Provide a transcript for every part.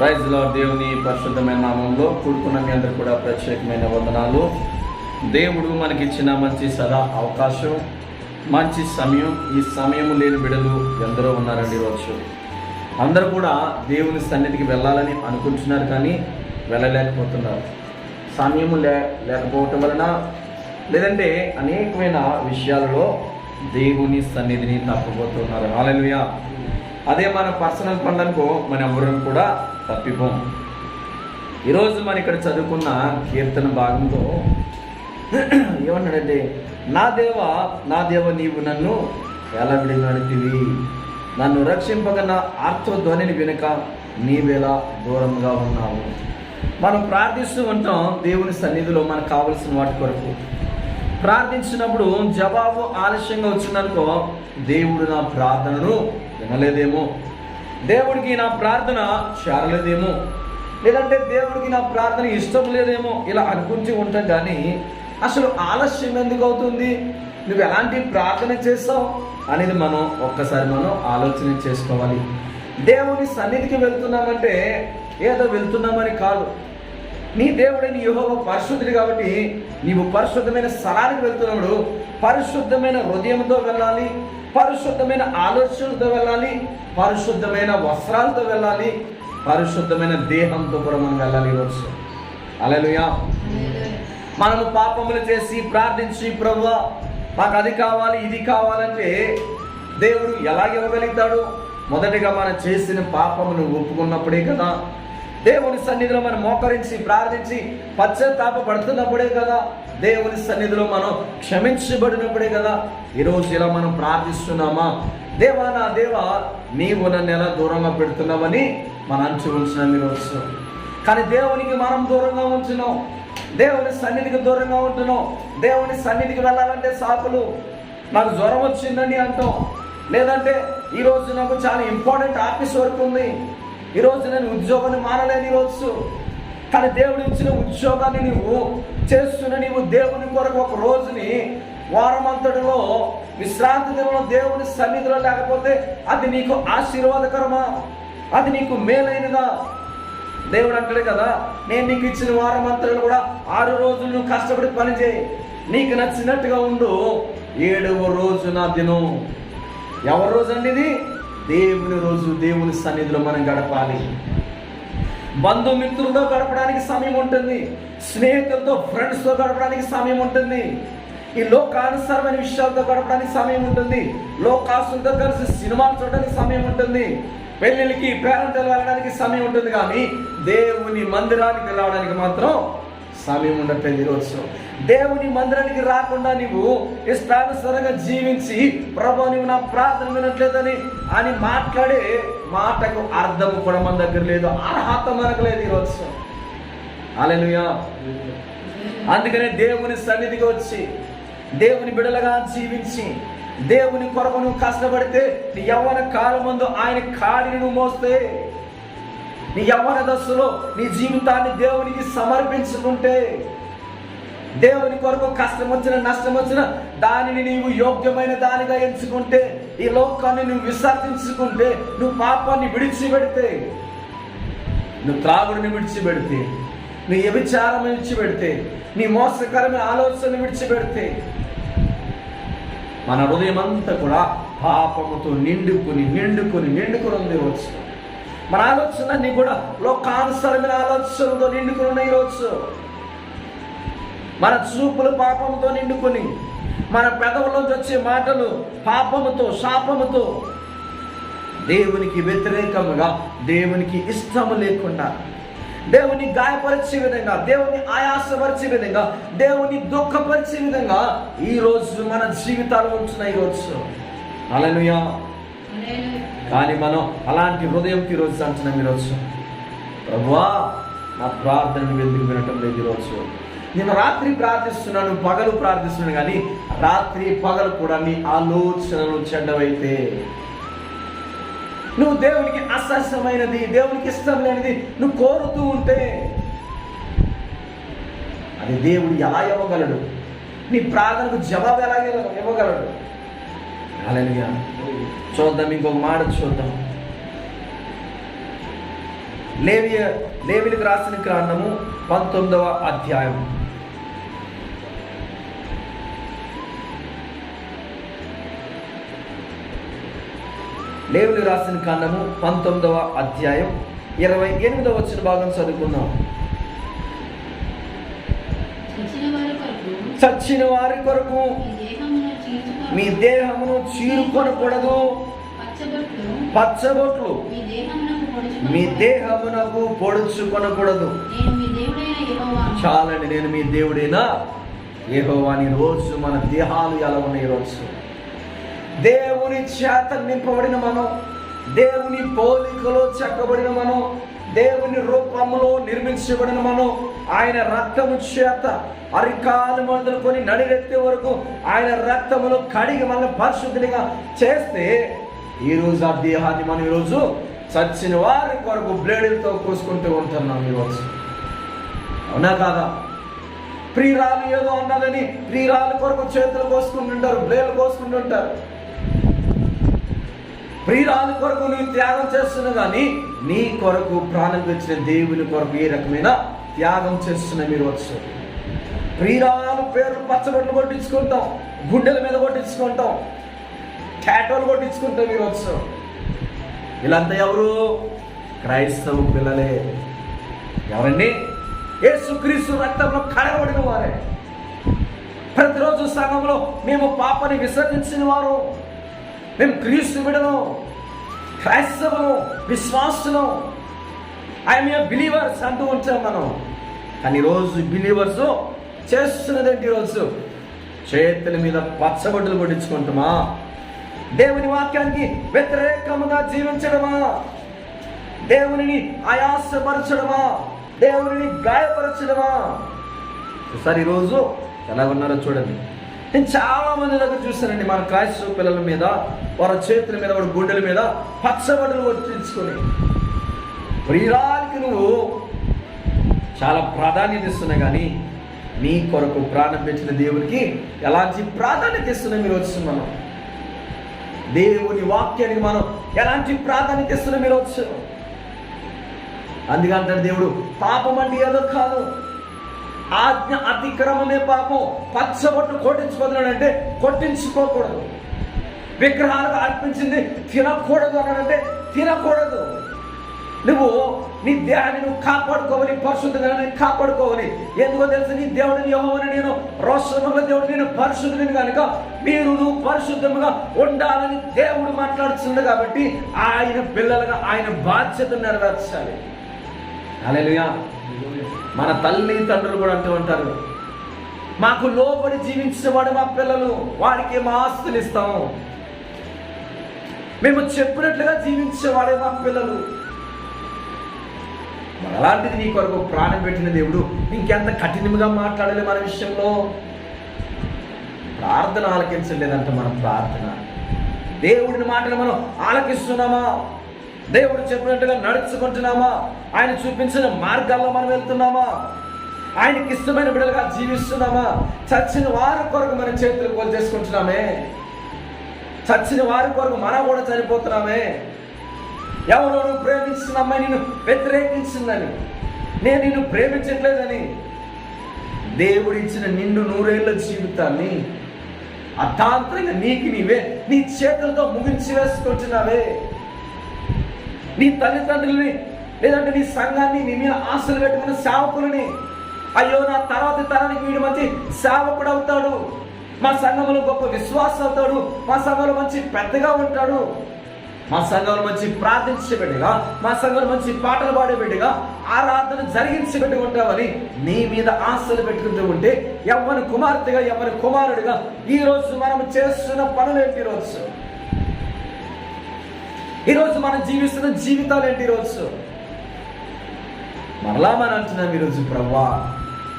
ప్రైజ్లో దేవుని పరిశుద్ధమైన నామంలో కూడుకున్న మీ అందరు కూడా ప్రత్యేకమైన వందనాలు. దేవుడు మనకిచ్చిన మంచి సదా అవకాశం మంచి సమయం ఈ సమయం లేని బిడలు ఎందరో ఉన్నారండి ఈరోజు. అందరూ కూడా దేవుని సన్నిధికి వెళ్ళాలని అనుకుంటున్నారు కానీ వెళ్ళలేకపోతున్నారు. సమయం లే లేకపోవటం వలన లేదంటే అనేకమైన విషయాలలో దేవుని సన్నిధిని తప్పబోతున్నారు. హాలెలుయా అదే మన పర్సనల్ పనులకు మన ఎవరు కూడా తప్పిపోం. ఈరోజు మనం ఇక్కడ చదువుకున్న కీర్తన భాగంలో ఏమన్నాడంటే నా దేవ నా దేవ నీవు నన్ను ఎలా విడినడితివి నన్ను రక్షింపక నా ఆర్తధ్వనిని వినక నీవేలా దూరంగా ఉన్నావు. మనం ప్రార్థిస్తూ ఉంటాం దేవుని సన్నిధిలో మనకు కావలసిన వాటి కొరకు. ప్రార్థించినప్పుడు జవాబు ఆలస్యంగా వచ్చిందనుకో దేవుడు నా ప్రార్థనను వినలేదేమో. దేవుడికి నా ప్రార్థన చేరలేదేమో. లేదంటే దేవుడికి నా ప్రార్థన ఇష్టం లేదేమో ఇలా అనుకుంటూ ఉంటాం కానీ అసలు ఆలస్యం ఎందుకు అవుతుంది? నువ్వు ఎలాంటి ప్రార్థన చేస్తావు అనేది మనం ఒక్కసారి మనం ఆలోచన చేసుకోవాలి. దేవుని సన్నిధికి వెళ్తున్నామంటే ఏదో వెళ్తున్నామని కాదు. నీ దేవుడైన యెహోవా పరిశుద్ధుడు కాబట్టి నీవు పరిశుద్ధమైన స్థలానికి వెళ్తున్నప్పుడు పరిశుద్ధమైన హృదయంతో వెళ్ళాలి. పరిశుద్ధమైన ఆలోచనలతో వెళ్ళాలి పరిశుద్ధమైన వస్త్రాలతో వెళ్ళాలి పరిశుద్ధమైన దేహంతో కూడా మనం వెళ్ళాలి ఈరోజు అలలుయా మనము పాపములు చేసి ప్రార్థించి ప్రభు మాకు అది కావాలి ఇది కావాలంటే దేవుడు ఎలా ఇవ్వగలుగుతాడు? మొదటిగా మనం చేసిన పాపమును ఒప్పుకున్నప్పుడే కదా దేవుని సన్నిధిలో మనం మోకరించి ప్రార్థించి పశ్చాత్తాప పడుతున్నప్పుడే కదా దేవుని సన్నిధిలో మనం క్షమించబడినప్పుడే కదా ఈరోజు ఇలా మనం ప్రార్థిస్తున్నామా? దేవా నా దేవా నీవు నన్ను ఎలా దూరంగా పెడుతున్నావని మనం అంచు ఉంచినాం ఈరోజు కానీ దేవునికి మనం దూరంగా ఉంచున్నాం దేవుని సన్నిధికి దూరంగా ఉంటున్నాం. దేవుని సన్నిధికి వెళ్ళాలంటే సాకులు. నాకు జ్వరం వచ్చిందని అంటాం. లేదంటే ఈరోజు నాకు చాలా ఇంపార్టెంట్ ఆఫీస్ వర్క్ ఉంది. ఈరోజు నేను ఉద్యోగాన్ని మానలేని ఈరోజు కానీ దేవుడు ఇచ్చిన ఉద్యోగాన్ని నువ్వు చేస్తున్న నీవు దేవుని కొరకు ఒక రోజుని వారమంతటిలో విశ్రాంతి దినంలో దేవుని సన్నిధిలో లేకపోతే అది నీకు ఆశీర్వాదకరమా? అది నీకు మేలైనదా? దేవుడు అంటాడు కదా నేను నీకు ఇచ్చిన వారం అంతలో కూడా ఆరు రోజులు నువ్వు కష్టపడి పనిచేయి నీకు నచ్చినట్టుగా ఉండు. ఏడవ రోజు నా దినం. ఎవరి రోజు అండి ఇది? దేవుని రోజు దేవుని సన్నిధిలో మనం గడపాలి. బంధుమిత్రులతో గడపడానికి సమయం ఉంటుంది. స్నేహితులతో ఫ్రెండ్స్తో గడపడానికి సమయం ఉంటుంది. ఈ లోకానుసరమైన విషయాలతో గడపడానికి సమయం ఉంటుంది. లోకాసులతో కలిసి సినిమాలు చూడడానికి సమయం ఉంటుంది. పెళ్ళిళ్ళకి పేరెంట్లు వెళ్ళడానికి సమయం ఉంటుంది. కానీ దేవుని మందిరానికి రావడానికి మాత్రం సమయం ఉండట్లేదు ఈరోజు దేవుని మందిరానికి రాకుండా నీవు ఇష్టానుసరంగా జీవించి ప్రభు నువ్వు నా ప్రార్థన వినట్లేదని అని మాట్లాడే మాటకు అర్థం కూడా మన దగ్గర లేదు అర్హత మనకు లేదు ఈరోజు. అలెలుయా అందుకనే దేవుని సన్నిధికి వచ్చి దేవుని బిడలగా జీవించి దేవుని కొరకు నువ్వు కష్టపడితే నీ యవ్వన కాలం ముందు ఆయన కాడిని నువ్వు మోస్తే నీ యవ్వన దశలో నీ జీవితాన్ని దేవునికి సమర్పించుకుంటే దేవుని కొరకు కష్టం వచ్చిన నష్టం వచ్చిన దానిని నీవు యోగ్యమైన దానిగా ఎంచుకుంటే ఈ లోకాన్ని నువ్వు విసర్జించుకుంటే నువ్వు పాపాన్ని విడిచిపెడితే నువ్వు త్రాగుడిని విడిచిపెడితే నీ వ్యభిచారం విడిచిపెడితే నీ మోసకరమైన ఆలోచన విడిచిపెడితే మన హృదయం అంతా కూడా పాపముతో నిండుకుని నిండుకుని నిండుకుని ఉంది వచ్చు మన ఆలోచన నీ కూడా లోకానుసరమైన ఆలోచనలతో నిండుకుని ఉన్నాయి రోజు. మన చూపులు పాపముతో నిండుకొని మన పెదవులోంచి వచ్చే మాటలు పాపముతో శాపముతో దేవునికి వ్యతిరేకముగా దేవునికి ఇష్టము లేకుండా దేవుని గాయపరిచే విధంగా దేవుని ఆయాసపరిచే విధంగా దేవుని దుఃఖపరిచే విధంగా ఈ రోజు మన జీవితాలు ఉంటున్నాయి ఈరోజు అలనుయా కానీ మనం అలాంటి హృదయంకి ఈరోజు అంటున్నాం ఈరోజు ప్రభువా నా ప్రార్థనను ఎందుకు వినటం లేదు ఈరోజు నేను రాత్రి ప్రార్థిస్తున్నాను పగలు ప్రార్థిస్తున్నాను కానీ రాత్రి పగలు కూడా నీ ఆలోచనలు చెడ్డవైతే. నువ్వు దేవునికి అసహ్యమైనది దేవునికి ఇష్టం లేనిది నువ్వు కోరుతూ ఉంటే అది దేవుడు ఎలా ఇవ్వగలడు? నీ ప్రార్థనకు జవాబు ఎలా ఇవ్వగలడు? అలాగే చూద్దాం ఇంకొక మాట చూద్దాం. లేవి లేవిలకు రాసిన గ్రంథము పంతొమ్మిదవ అధ్యాయం లేవులు రాసిన కాండము పంతొమ్మిదవ అధ్యాయం ఇరవై ఎనిమిదవ వచ్చిన భాగం చదువుకుందాం. చచ్చిన వారి కొరకు మీ దేహమును చీరుకొనకూడదు పచ్చబొట్లు మీ దేహమునకు పొడుచుకొనకూడదు నేను మీ దేవుడైన యెహోవాను. చాలండి నేను మీ దేవుడైనా యెహోవాని రోజు మన దేహాలు ఎలా ఉన్నాయి రోజు? దేవుని చేత నింపబడిన మనం దేవుని పోలికలో చెక్కబడిన మనం దేవుని రూపంలో నిర్మించబడిన మనం ఆయన రక్తము చేత అరికాలు మొదలుకొని నడిరెత్తే వరకు ఆయన రక్తమును కడిగి మనల్ని పరిశుద్ధిగా చేస్తే ఈరోజు ఆ దేహాన్ని మనం ఈరోజు చచ్చిన వారి కొరకు బ్లేడులతో కోసుకుంటూ ఉంటున్నాం ఈరోజు అవునా కాదా? ప్రియురాలు ఏదో అన్నదని ప్రియురాలు కొరకు చేతులు కోసుకుంటుంటారు బ్లేలు కోసుకుంటుంటారు. ప్రియురాలు కొరకు నువ్వు త్యాగం చేస్తున్నావు కానీ నీ కొరకు ప్రాణం తెచ్చిన దేవుని కొరకు ఏ రకమైన త్యాగం చేస్తున్న మీరు వచ్చు ప్రియురాలు పేరు పచ్చబొట్లు కొట్టించుకుంటాం గుడ్డల మీద కొట్టించుకుంటాం టాటోలు కొట్టించుకుంటాం మీరు వచ్చు వీళ్ళంతా ఎవరు? క్రైస్తవ పిల్లలే. ఎవరండి? యేసుక్రీస్తు రక్తంలో కడగబడిన వారే. ప్రతిరోజు సంఘంలో మేము పాపని విసర్జించిన వారు. మేము క్రీస్తు విడను క్రైస్తవము విశ్వాసులు ఐఎమ్ ఏ బిలీవర్స్ అంటూ ఉంటాం మనం. కానీ ఈరోజు బిలీవర్స్ చేస్తున్నదేంటి ఈరోజు చేతుల మీద పచ్చబొట్టులు కొట్టించుకుంటామా దేవుని వాక్యానికి వ్యతిరేకముగా జీవించడమా? దేవునిని ఆయాసపరచడమా? దేవునిని గాయపరచడమా? ఒకసారి ఈరోజు ఎలా ఉన్నారో చూడండి. నేను చాలా మంది దగ్గర చూశానండి మన క్రైస్తవ పిల్లల మీద వారి చేతుల మీద వాడి గుండెల మీద పచ్చబడులు వర్తించుకొని ప్రియురాలికి నువ్వు చాలా ప్రాధాన్యత ఇస్తున్నాయి కానీ నీ కొరకు ప్రాణం పెట్టిన దేవునికి ఎలాంటి ప్రాధాన్యత ఇస్తున్నాం మీరు వచ్చి మనం? దేవుని వాక్యానికి మనం ఎలాంటి ప్రాధాన్యత ఇస్తున్నాం మీరు వచ్చు? అందుకంటాడు దేవుడు పాపం అంటే ఏదో కాదు ఆజ్ఞ అతిక్రమమే పాపం. పచ్చబొట్టు కొట్టించుకోదన్నాడంటే కొట్టించుకోకూడదు. విగ్రహాలకు అర్పించింది తినకూడదు అన్నాడంటే తినకూడదు. నువ్వు నీ దేహాన్ని నువ్వు కాపాడుకోవాలి పరిశుద్ధంగా కాపాడుకోవాలి. ఎందుకో తెలుసు నీ దేవుడిని యెహోవాని నేను రోషముల దేవుడు నేను పరిశుద్ధుని కనుక మీరు నువ్వు పరిశుద్ధముగా ఉండాలని దేవుడు మాట్లాడుతుంది కాబట్టి ఆయన పిల్లలుగా ఆయన బాధ్యత నెరవేర్చాలి. అలెలుయా మన తల్లి తండ్రులు కూడా అంటూ ఉంటారు. మాకు లోబడి జీవించిన వాడు మా పిల్లలు వాడికి మా ఆస్తులు ఇస్తాం? మేము చెప్పినట్లుగా జీవించేవాడే మా పిల్లలు. అలాంటిది నీ కొరకు ప్రాణం పెట్టిన దేవుడు ఇంకెంత కఠినంగా మాట్లాడలే మన విషయంలో? ప్రార్థన ఆలకించలేదంట మన ప్రార్థన. దేవుడిని మాటలు మనం ఆలకిస్తున్నామా? దేవుడు చెప్పినట్టుగా నడుచుకుంటున్నామా? ఆయన చూపించిన మార్గాల్లో మనం వెళ్తున్నామా? ఆయనకి ఇష్టమైన బిడ్డలుగా జీవిస్తున్నామా? చచ్చిన వారి కొరకు మన చేతులు కోల్ చేసుకుంటున్నామే? చచ్చిన వారి కొరకు మనం కూడా చనిపోతున్నామే? ఎవరో నువ్వు ప్రేమించిన అమ్మాయి నిన్ను వ్యతిరేకించిందని నేను నిన్ను ప్రేమించట్లేదని దేవుడిచ్చిన నిండు నూరేళ్ళ జీవితాన్ని అర్థాంతరంగా నీకు నీవే నీ చేతులతో ముగించి వేసుకుంటున్నావే. నీ తల్లిదండ్రులని లేదంటే నీ సంఘాన్ని నీ మీద ఆశలు పెట్టుకున్న సేవకులని. అయ్యో నా తర్వాత తరానికి వీడు మంచి సేవకుడు అవుతాడు. మా సంఘంలో గొప్ప విశ్వాసం అవుతాడు. మా సంఘంలో మంచి పెద్దగా ఉంటాడు. మా సంఘంలో మంచి ప్రార్థించే బిడ్డగా మా సంఘంలో మంచి పాటలు పాడే బిడ్డగా ఆరాధన జరిగించే బిడ్డగా ఉంటావని నీ మీద ఆశలు పెట్టుకుంటూ ఉంటే ఎవరి కుమార్తెగా ఎవరి కుమారుడిగా ఈ రోజు మనం చేస్తున్న పనులు ఏంటి ఈరోజు ఈరోజు మనం జీవిస్తున్న జీవితాలు ఏంటి ఈరోజు? మరలా మనం అంటున్నాం ఈరోజు ప్రవ్వా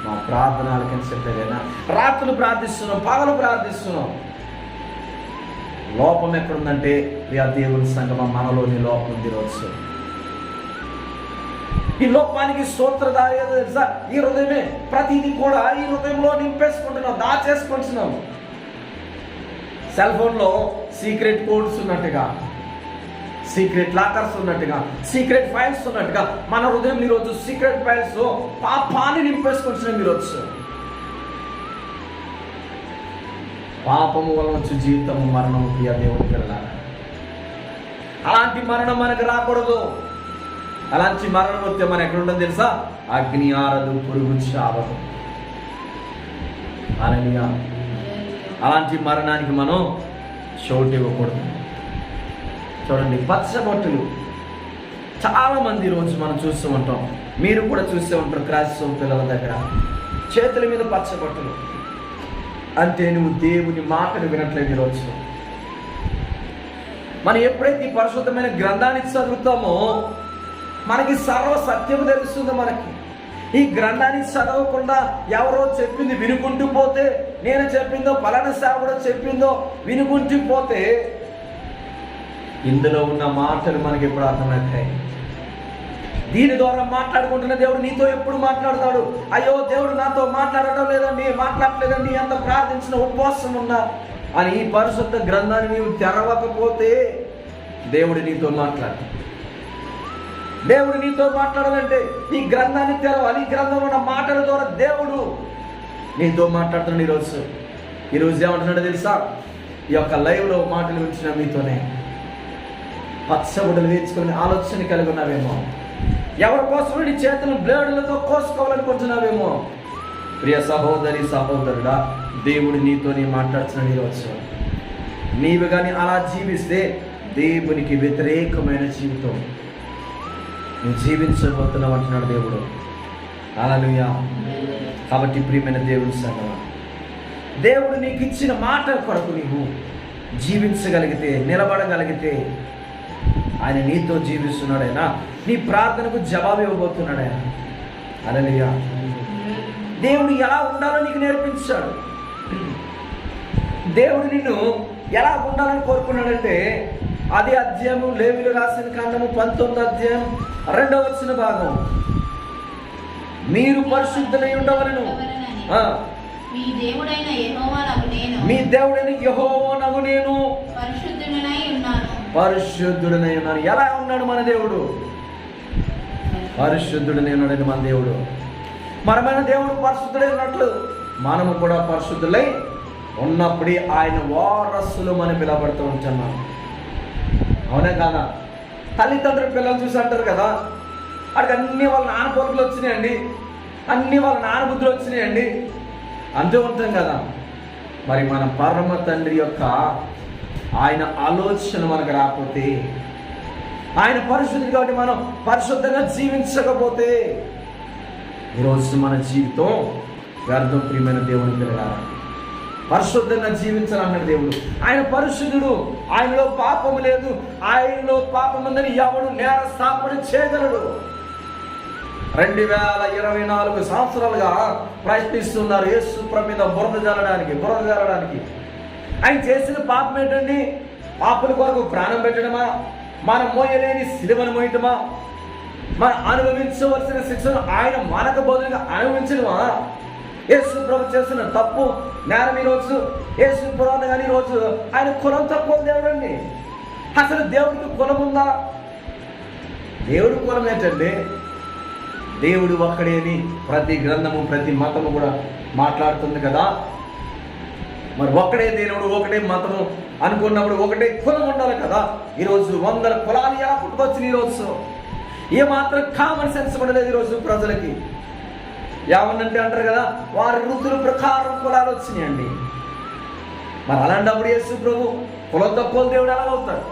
మా ప్రార్థన ఆలకించట్లేదైనా రాత్రులు ప్రార్థిస్తున్నాం పగలు ప్రార్థిస్తున్నాం. లోపం ఎక్కడుందంటే ప్రియా దేవుని సంగమ మనలోని లోపం ఉంది ఈరోజు. ఈ లోపానికి సూత్రధారి తెలుసా? ఈ హృదయమే ప్రతిదీ కూడా ఈ హృదయంలో నింపేసుకుంటున్నాం దాచేసుకుంటున్నాం. సెల్ ఫోన్లో సీక్రెట్ కోడ్స్ ఉన్నట్టుగా. సీక్రెట్ లాకర్స్ ఉన్నట్టుగా సీక్రెట్ ఫైల్స్ ఉన్నట్టుగా మన హృదయం ఈరోజు సీక్రెట్ ఫైల్స్ పాపాన్ని నింపేసుకొచ్చిన మీరు వచ్చు. పాపము వల్ల వచ్చి జీవితము మరణము ప్రియ దేవుడి పిల్లలారా. అలాంటి మరణం మనకు రాకూడదు. అలాంటి మరణం వస్తే మనం ఎక్కడ ఉంటుంది తెలుసా? అగ్ని ఆరదు పురుగు చావదు. అలాంటి మరణానికి మనం చోటు ఇవ్వకూడదు. చూడండి పచ్చబొట్టులు. చాలా మంది ఈరోజు మనం చూస్తూ ఉంటాం. మీరు కూడా చూస్తూ ఉంటారు క్రైస్తవ పిల్లల దగ్గర. చేతుల మీద పచ్చబొట్టులు. అంటే నువ్వు దేవుని మాటలు వినట్లేదు ఈరోజు మనం ఎప్పుడైతే ఈ పరిశుద్ధమైన గ్రంథాన్ని చదువుతామో మనకి సర్వ సత్యం తెలుస్తుంది మనకి. ఈ గ్రంథాన్ని చదవకుండా ఎవరో చెప్పింది వినుకుంటూ పోతే నేను చెప్పిందో పలానా సేవకుడు చెప్పిందో వినుకుంటూ పోతే ఇందులో ఉన్న మాటలు మనకి ఎప్పుడు అర్థమవుతాయి? దీని ద్వారా మాట్లాడుకుంటున్న దేవుడు నీతో ఎప్పుడు మాట్లాడతాడు? అయ్యో దేవుడు నాతో మాట్లాడటం లేదండి మాట్లాడలేదండి అంత ప్రార్థించిన ఉపవాసం ఉన్నా అని ఈ పరిశుద్ధ గ్రంథాన్ని నీవు తెరవకపోతే దేవుడు నీతో మాట్లాడు దేవుడు నీతో మాట్లాడాలంటే ఈ గ్రంథాన్ని తెరవాలి. ఈ గ్రంథంలో ఉన్న మాటల ద్వారా దేవుడు నీతో మాట్లాడుతున్నాడు ఈరోజు. ఈరోజు ఏమంటున్నాడో తెలుసా? ఈ యొక్క లైవ్లో మాటలు వచ్చిన మీతోనే. పచ్చబుడలు వేసుకొని ఆలోచన కలిగి ఉన్నావేమో? ఎవరి కోసం నీ చేతులు బ్లేడులతో కోసుకోవాలనుకుంటున్నావేమో? ప్రియ సహోదరి సహోదరుడా దేవుడు నీతో నీ మాట్లాడుతున్నాడు ఈరోజు నీవు కానీ అలా జీవిస్తే దేవునికి వ్యతిరేకమైన జీవితం. నువ్వు జీవించబోతున్నావు అంటున్నాడు దేవుడు. అలలుయా కాబట్టి ప్రియమైన దేవుని సగవ దేవుడు నీకు ఇచ్చిన మాట కొరకు నీవు జీవించగలిగితే నిలబడగలిగితే ఆయన నీతో జీవిస్తున్నాడైనా నీ ప్రార్థనకు జవాబు ఇవ్వబోతున్నాడైనా. అలలియా దేవుడు ఎలా ఉండాలో నీకు నేర్పించాడు. దేవుడు నిన్ను ఎలా ఉండాలని కోరుకున్నాడంటే అది అధ్యాయము లేవిలు రాసిన కాండము పంతొమ్మిది అధ్యాయం రెండవ వచ్చిన భాగం. మీరు పరిశుద్ధులై ఉండవలను. మీ దేవుడైన యెహోవానగు నేను. మీ దేవుడని యహోవనగు నేను. పరిశుద్ధుడనై ఉన్నాను. ఎలా ఉన్నాడు మన దేవుడు? పరిశుద్ధుడనే ఉన్నాడు మన దేవుడు. మనమైన దేవుడు పరిశుద్ధుడే ఉన్నట్లు మనము కూడా పరిశుద్ధులై ఉన్నప్పుడే ఆయన వారసులు మనం పిలబడుతూ ఉంటున్నాం. అవునా కాదా? తల్లిదండ్రులు పిల్లలు చూసి అంటారు కదా అక్కడికి అన్ని వాళ్ళ నాన్న పోలికలు వచ్చినాయండి. అన్ని వాళ్ళ నాన్న బుద్ధులు వచ్చినాయండి. అంతే ఉంటాం కదా. మరి మన పరమ తండ్రి యొక్క ఆయన ఆలోచన మనకు రాకపోతే ఆయన పరిశుద్ధుడు కాబట్టి మనం పరిశుద్ధంగా జీవించకపోతే ఈరోజు మన జీవితం వ్యర్థం ప్రియమైన దేవుని పిల్లగారా పరిశుద్ధంగా జీవించాలన్నాడు దేవుడు. ఆయన పరిశుద్ధుడు ఆయనలో పాపం లేదు ఆయనలో పాపం ఉందని ఎవడు నేర స్థాపన చేయగలడు. రెండు వేల ఇరవై నాలుగు సంవత్సరాలుగా ప్రయత్నిస్తున్నారు యేసు ప్రభు మీద బురద జరడానికి బురద జరడానికి ఆయన చేసిన పాపం ఏంటండి? పాపల కొరకు ప్రాణం పెట్టడమా? మనం మోయలేని సిలువను మోయటమా? మనం అనుభవించవలసిన శిక్షను ఆయన మనక బదులుగా అనుభవించడమా? యేసు ప్రభు చేస్తున్న తప్పు నేరం ఈరోజు యేసు పురాణ కానీ ఈరోజు ఆయన కులం తక్కువ దేవుడండి అసలు దేవుడికి కులం ఉందా? దేవుడి కులం ఏంటండి? దేవుడు ఒక్కడే అని ప్రతి గ్రంథము ప్రతి మతము కూడా మాట్లాడుతుంది కదా. మరి ఒక్కడే దేవుడు ఒకటే మతము అనుకున్నప్పుడు ఒకటే కులం ఉండాలి కదా. ఈరోజు వందల కులాలు ఎలా పుట్టుకొచ్చింది ఈరోజు? ఏ మాత్రం కామన్ సెన్స్ ఉండలేదు ఈరోజు ప్రజలకి. ఏమన్నంటే అంటారు కదా వారి వృత్తుల ప్రకారం కులాలు వచ్చినాయండి. మరి అలాంటప్పుడు యేసు ప్రభు కులం తక్కువ దేవుడు ఎలా అవుతాడు.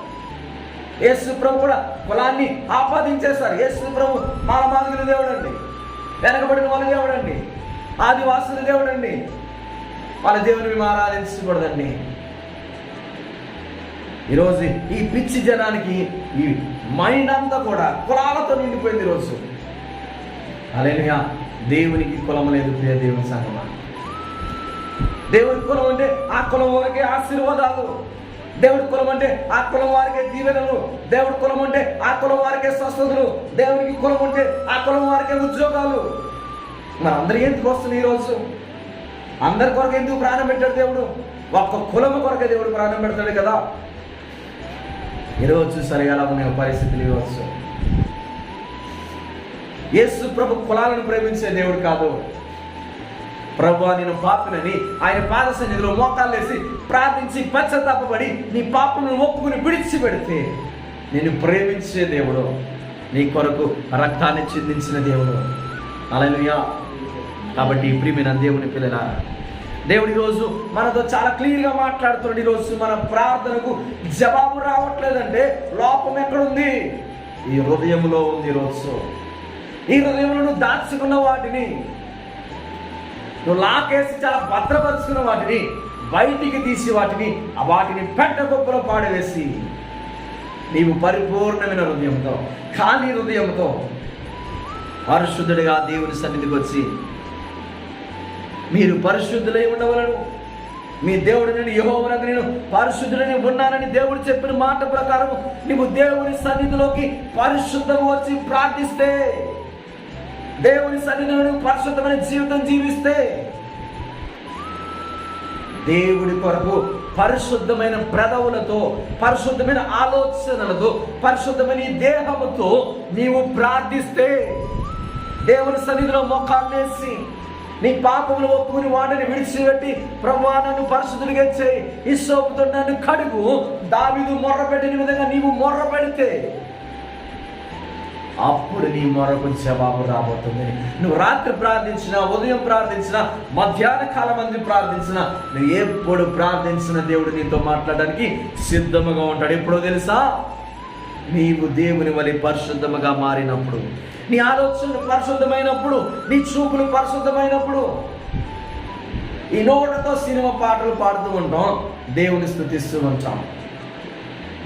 యేసు ప్రభు కూడా కులాన్ని ఆపాదించేస్తారు యేసు ప్రభు మాలమాదిగుల దేవుడు అండి వెనకబడిన వాళ్ళు దేవుడు అండి ఆదివాసుల దేవుడు అండి వాళ్ళ దేవుని మేము ఆరాధించకూడదండి ఈరోజు ఈ పిచ్చి జనానికి ఈ మైండ్ అంతా కూడా కులాలతో నిండిపోయింది ఈరోజు. అలేనిగా దేవునికి కులం లేదు ప్రియ దేవుని సంగమా దేవుడి కులం అంటే ఆ కులం వారికే ఆశీర్వాదాలు. దేవుడి కులం అంటే ఆ కులం వారికే దీవెనలు. దేవుడి కులం అంటే ఆ కులం వారికే స్వస్థతలు. దేవునికి కులం అంటే ఆ కులం వారికే ఉద్యోగాలు. మరి అందరికి ఎందుకు వస్తుంది ఈరోజు? అందరి కొరకు ఎందుకు ప్రాణం పెట్టాడు దేవుడు? ఒక్క కులం కొరకే దేవుడు ప్రాణం పెడతాడు కదా. ఈరోజు సరిగా ఎలా ఉన్న పరిస్థితులు ఇవ్వచ్చు. యేసు ప్రభు కులాలను ప్రేమించే దేవుడు కాదు. ప్రభు నేను పాపినని ఆయన పాద సన్నిధిలో మోకాలు వేసి ప్రార్థించి పశ్చాత్తాపడి నీ పాపను ఒప్పుకుని విడిచిపెడితే నేను ప్రేమించే దేవుడు నీ కొరకు రక్తాన్ని చిందించిన దేవుడు. అలలుయా కాబట్టి ప్రియమైన దేవుని పిల్లల దేవుడు ఈరోజు మనతో చాలా క్లియర్గా మాట్లాడుతున్నాడు ఈరోజు మన ప్రార్థనకు జవాబు రావట్లేదంటే లోపం ఎక్కడుంది? ఈ హృదయంలో ఉంది ఈరోజు ఈ హృదయంలో నువ్వు దాచుకున్న వాటిని నువ్వు లాకేసి చాలా భద్రపరుచుకున్న వాటిని బయటికి తీసి వాటిని ఆ వాటిని పెట్ట గొప్పలో పాడవేసి నీవు పరిపూర్ణమైన హృదయంతో ఖాళీ హృదయంతో పరిశుద్ధుడిగా దేవుని సన్నిధికి వచ్చి మీరు పరిశుద్ధులై ఉండవలను. మీ దేవుడు నేను యహోవనకు నేను పరిశుద్ధులని ఉన్నానని దేవుడు చెప్పిన మాట ప్రకారం నీవు దేవుని సన్నిధిలోకి పరిశుద్ధం వచ్చి ప్రార్థిస్తే దేవుని సన్నిధిలో నువ్వు పరిశుద్ధమైన జీవితం జీవిస్తే దేవుడి కొరకు పరిశుద్ధమైన ప్రదవులతో పరిశుద్ధమైన ఆలోచనలతో పరిశుద్ధమైన దేహముతో నీవు ప్రార్థిస్తే దేవుని సన్నిధిలో మొక్కాలేసి నీ పాపములు ఒప్పుకుని వాటిని విడిచిపెట్టి ప్రభా నన్ను పరిశుద్ధులుగా చేయి ఈ సోపుతో నన్ను కడుగు. దావిదు మొర్ర పెట్టిన విధంగా నీవు మొర్ర పెడితే అప్పుడు నీ మొరకు జవాబు రాబోతుంది. నువ్వు రాత్రి ప్రార్థించిన ఉదయం ప్రార్థించిన మధ్యాహ్న కాలం మంది ప్రార్థించిన నువ్వు ఎప్పుడు ప్రార్థించిన దేవుడు నీతో మాట్లాడడానికి సిద్ధముగా ఉంటాడు. ఎప్పుడో తెలుసా? నీవు దేవుని వలె పరిశుద్ధముగా మారినప్పుడు. నీ ఆలోచనలు పరిశుద్ధమైనప్పుడు నీ చూపులు పరిశుద్ధమైనప్పుడు. ఈ నోటతో సినిమా పాటలు పాడుతూ ఉంటాం. దేవుని స్థుతిస్తూ ఉంటాం.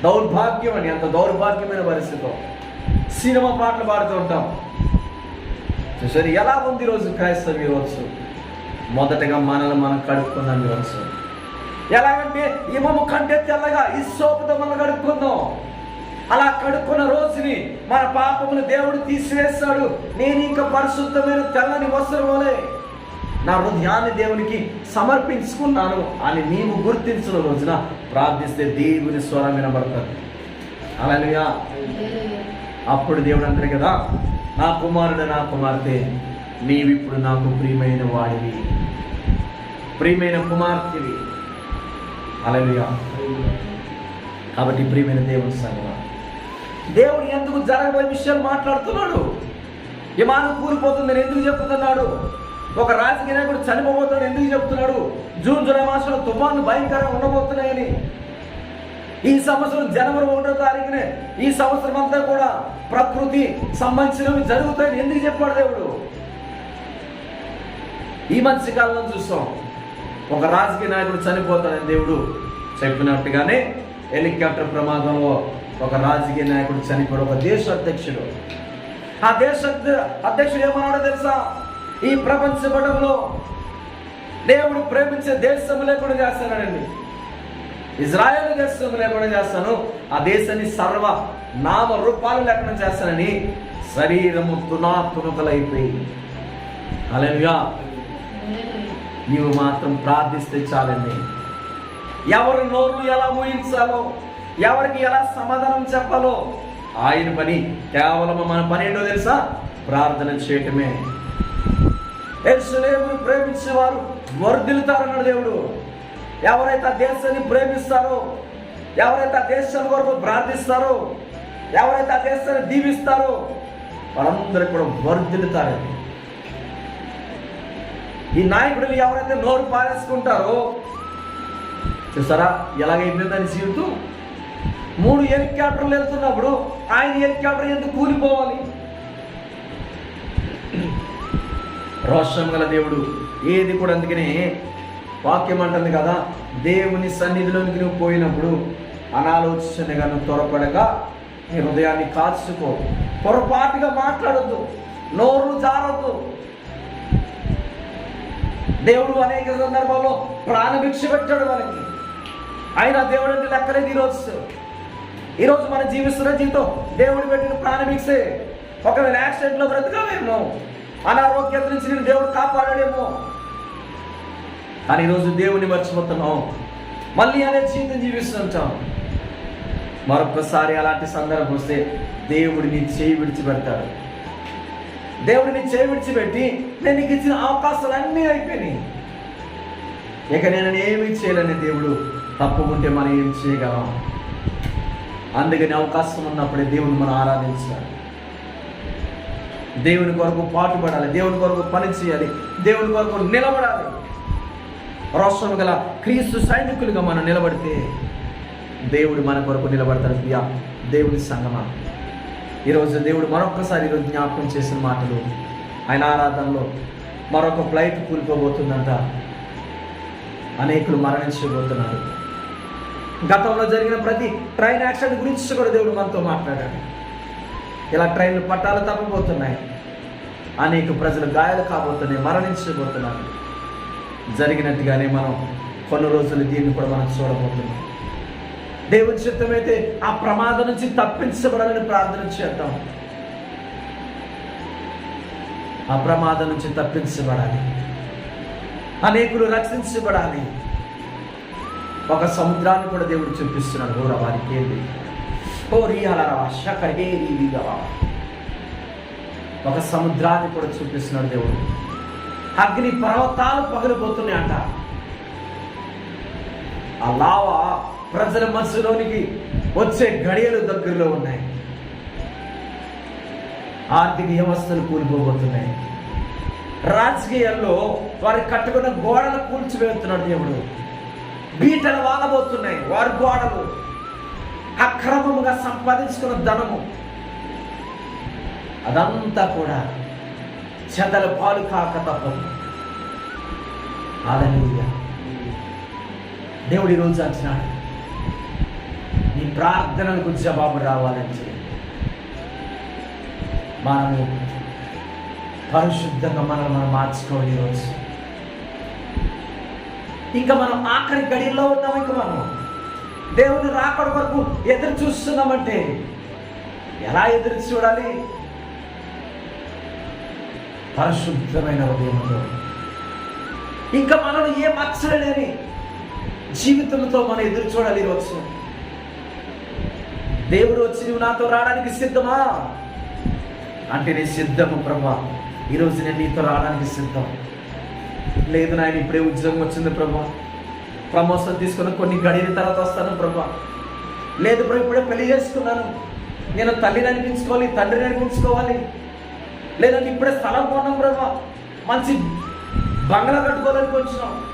దౌర్భాగ్యం అని అంత దౌర్భాగ్యమైన పరిస్థితి సినిమా పాటలు పాడుతూ ఉంటాం. చూసారు ఎలా ఉంది ఈరోజు క్రైస్తవ ఈరోజు? మొదటగా మనల్ని మనం కడుక్కుందాం ఈరోజు. ఎలాగంటే ఇమము కంటే తెల్లగా ఈ సోపుతో మనం కడుక్కుందాం. అలా కడుక్కున్న రోజుని మన పాపమును దేవుడు తీసివేస్తాడు. నేను ఇంకా పరిశుద్ధమైన తెల్లని వస్త్రములే. నా హృదయాన్ని దేవునికి సమర్పించుకున్నాను అని నీవు గుర్తించిన రోజున ప్రార్థిస్తే దేవుని స్వరం వినబడతాడు అలాగా అప్పుడు దేవుడు అంటారు కదా నా కుమారుడు నా కుమార్తె నీవిప్పుడు నాకు ప్రియమైన వాడివి. ప్రియమైన కుమార్తెవి. అలలుయా కాబట్టి ప్రియమైన దేవుని సంగమ దేవుడు ఎందుకు జరగబోయే విషయాలు మాట్లాడుతున్నాడు? విమానం కూలిపోతుందని ఎందుకు చెప్తున్నాడు? ఒక రాజకీయ నాయకుడు చనిపోబోతున్నాడు ఎందుకు చెప్తున్నాడు? జూన్ జూలై మాసంలో తుఫాన్లు భయంకరంగా ఉండబోతున్నాయని. ఈ సంవత్సరం జనవరి ఒకటో తారీఖునే ఈ సంవత్సరం అంతా కూడా ప్రకృతి సంబంధించినవి జరుగుతాయని ఎందుకు చెప్పాడు దేవుడు? ఈ మధ్య కాలంలో చూస్తాం. ఒక రాజకీయ నాయకుడు చనిపోతాడని దేవుడు చెప్పినట్టుగానే హెలికాప్టర్ ప్రమాదంలో ఒక రాజకీయ నాయకుడు చనిపోయాడు ఒక దేశ అధ్యక్షుడు ఆ దేశ అధ్యక్షుడు ఏమన్నాడో తెలుసా? ఈ ప్రపంచ పటంలో దేవుడు ప్రేమించే దేశం లేకుండా చేస్తానండి ఇజ్రాయెల్ దేశం లేకుండా చేస్తాను. ఆ దేశాన్ని సర్వ నామ రూపాలు లేకుండా చేస్తానని శరీరము తునా తునుకలైపోయి నీవు మాత్రం ప్రార్థిస్తే చాలండి. ఎవరు నోరు ఎలా ఊహించాలో ఎవరికి ఎలా సమాధానం చెప్పాలో? ఆయన పని కేవలం మన పని ఏంటో తెలుసా? ప్రార్థన చేయటమే. ఎరుసలేమును ప్రేమించేవారు వర్ధిల్లుతారన్నాడు దేవుడు. ఎవరైతే ఆ దేశాన్ని ప్రేమిస్తారో ఎవరైతే ఆ దేశం కొరకు ప్రార్థిస్తారో ఎవరైతే ఆ దేశాన్ని దీవిస్తారో వాళ్ళందరూ కూడా వర్ధిల్లుతారండి ఈ నాయకుడిని ఎవరైతే నోరు పారేసుకుంటారో చూసారా? ఎలాగైపోయిందని జీవితం? మూడు హెలికాప్టర్లు వెళ్తున్నప్పుడు ఆయన హెలికాప్టర్ ఎందుకు కూలిపోవాలి? రోషం గల దేవుడు ఏది కూడా అందుకనే వాక్యం అంటుంది కదా దేవుని సన్నిధిలోనికి నువ్వు పోయినప్పుడు అనాలోచనగా నువ్వు త్వరపడక నీ హృదయాన్ని కాచుకో. పొరపాటుగా మాట్లాడొద్దు నోరు జారద్దు. దేవుడు అనేక సందర్భాల్లో ప్రాణభిక్ష పెట్టాడు మనకి ఆయన దేవుడు అంటే లెక్కలేదు ఈరోజు. ఈరోజు మనం జీవిస్తున్న జీవితం దేవుడు పెట్టిన ప్రాణభిక్షే ఒకవేళ యాక్సిడెంట్లో బ్రతకలేమో అనారోగ్యత నుంచి నేను దేవుడు కాపాడలేమో. కానీ ఈరోజు దేవుని మర్చిపోతున్నాం. మళ్ళీ అనే జీవితం జీవిస్తుంటాం. మరొకసారి అలాంటి సందర్భం వస్తే దేవుడిని చేయి విడిచిపెడతాడు. దేవుడు నీ చేయి విడిచిపెట్టి నేను నీకు ఇచ్చిన అవకాశాలు అన్నీ అయిపోయినాయి. ఇక నేను ఏమీ చేయలేని దేవుడు తప్పుకుంటే మనం ఏం చేయగలం? అందుకని అవకాశం ఉన్నప్పుడే దేవుని మనం ఆరాధించాలి. దేవుని కొరకు పాటుపడాలి దేవుని కొరకు పని చేయాలి. దేవుని కొరకు నిలబడాలి. రోషం గల క్రీస్తు సైనికులుగా మనం నిలబడితే దేవుడు మన కొరకు నిలబడతాడు ప్రియా. దేవుని సంగమా. ఈరోజు దేవుడు మరొకసారి ఈరోజు జ్ఞాపకం చేసిన మాటలు. ఆయన ఆరాధనలో మరొక ఫ్లైట్ కూలిపోబోతుందంట. అనేకులు మరణించబోతున్నారు. గతంలో జరిగిన ప్రతి ట్రైన్ యాక్సిడెంట్ గురించి కూడా దేవుడు మనతో మాట్లాడాడు. ఇలా ట్రైన్లు పట్టాలు తప్పబోతున్నాయి అనేక ప్రజలు గాయాలు కాబోతున్నాయి మరణించబోతున్నారు. జరిగినట్టుగానే మనం కొన్ని రోజులు దీన్ని కూడా మనం చూడబోతున్నాం. దేవుని చిత్తమైతే ఆ ప్రమాదం నుంచి తప్పించబడాలని ప్రార్థన చేద్దాం. ఆ ప్రమాదం నుంచి తప్పించబడాలి. అనేకులు రక్షించబడాలి. ఒక సముద్రాన్ని కూడా దేవుడు చూపిస్తున్నాడు ఊర వారికి ఏంటి ఓ రీహలరా ఒక సముద్రాన్ని కూడా చూపిస్తున్నాడు దేవుడు. అగ్ని పర్వతాలు పగిలిపోతున్నాయంట ఆ లావా ప్రజల మనసులోనికి వచ్చే గడియలు దగ్గరలో ఉన్నాయి. ఆర్థిక వ్యవస్థలు కూలిపోబోతున్నాయి. రాజకీయాల్లో వారి కట్టుకున్న గోడలు కూల్చివేస్తున్నాడు దేవుడు. బీటలు వాగబోతున్నాయి వారి గోడలు అక్రమముగా సంపాదించుకున్న ధనము. అదంతా కూడా చెదల పాలు కాక తప్పదు. హల్లెలూయా. దేవుడు ఈరోజు అంటున్నాడు నీ ప్రార్థనలకు జవాబు రావాలంటే మనము పరిశుద్ధంగా మనల్ని మనం మార్చుకోవాలి ఈరోజు. ఇంకా మనం ఆఖరి గడిలో ఉన్నాం ఇంకా మనం. దేవుని రాకడ వరకు ఎదురు చూస్తున్నామంటే ఎలా ఎదురు చూడాలి? పరిశుద్ధమైన ఉదయంతో ఇంకా మనం ఏ మచ్చలేని జీవితంతో మనం ఎదురు చూడాలి ఈరోజు దేవుడు వచ్చి నువ్వు నాతో రావడానికి సిద్ధమా? అంటే నేను సిద్ధము ప్రభా. ఈరోజు నేను నీతో రావడానికి సిద్ధం. లేదు నాయన ఇప్పుడే ఉద్యోగం వచ్చింది ప్రభా. ప్రమోషన్ తీసుకున్న కొన్ని గడిన తర్వాత వస్తాను ప్రభా. లేదు ప్రభు ఇప్పుడే పెళ్ళి చేసుకున్నాను. నేను తల్లిని అనిపించుకోవాలి తండ్రిని అనిపించుకోవాలి లేదంటే ఇప్పుడే స్థలం కొన్నాం ప్రభా. మంచి బంగ్లా వచ్చినాం.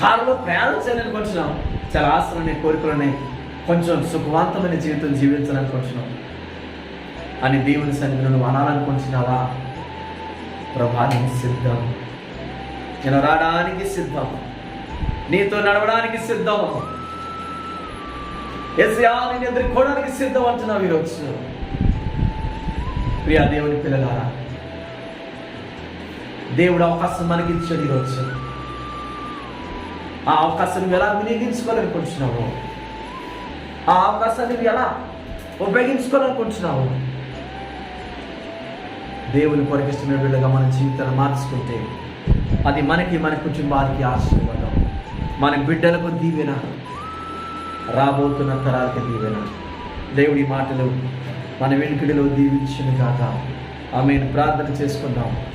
కారులో ప్రయాణం చేయాలనుకుంటున్నాం చాలా ఆశలు కోరికలని కొంచెం సుఖవంతమైన జీవితం జీవించాలనుకుంటున్నాం అని దేవుని సన్నిధిలో నువ్వు అనాలనుకుంటున్నావా? ప్రభా నేను సిద్ధం. నేను రావడానికి సిద్ధం. నీతో నడవడానికి సిద్ధం. ఎస్యా నేను ఎదుర్కోవడానికి సిద్ధం అంటున్నావు ఈరోజు. ప్రియా దేవుని పిల్లలారా దేవుడు అవకాశం మనకి ఇచ్చాడు ఈరోజు. ఆ అవకాశం ఎలా వినియోగించుకోవాలనుకుంటున్నావు? ఆ అవకాశాన్ని ఎలా ఉపయోగించుకోవాలనుకుంటున్నావు? దేవుని కొరకిస్తున్న వీళ్ళగా మన జీవితాన్ని మార్చుకుంటే అది మనకి మన కుటుంబానికి ఆశీర్వాదం. మన బిడ్డలకు దీవెన. రాబోతున్న తరాలకి దీవెన. దేవుడి మాటలు మన వెనుకడిలో దీవించిన కాక ఆమెను. ప్రార్థన చేసుకుందాం.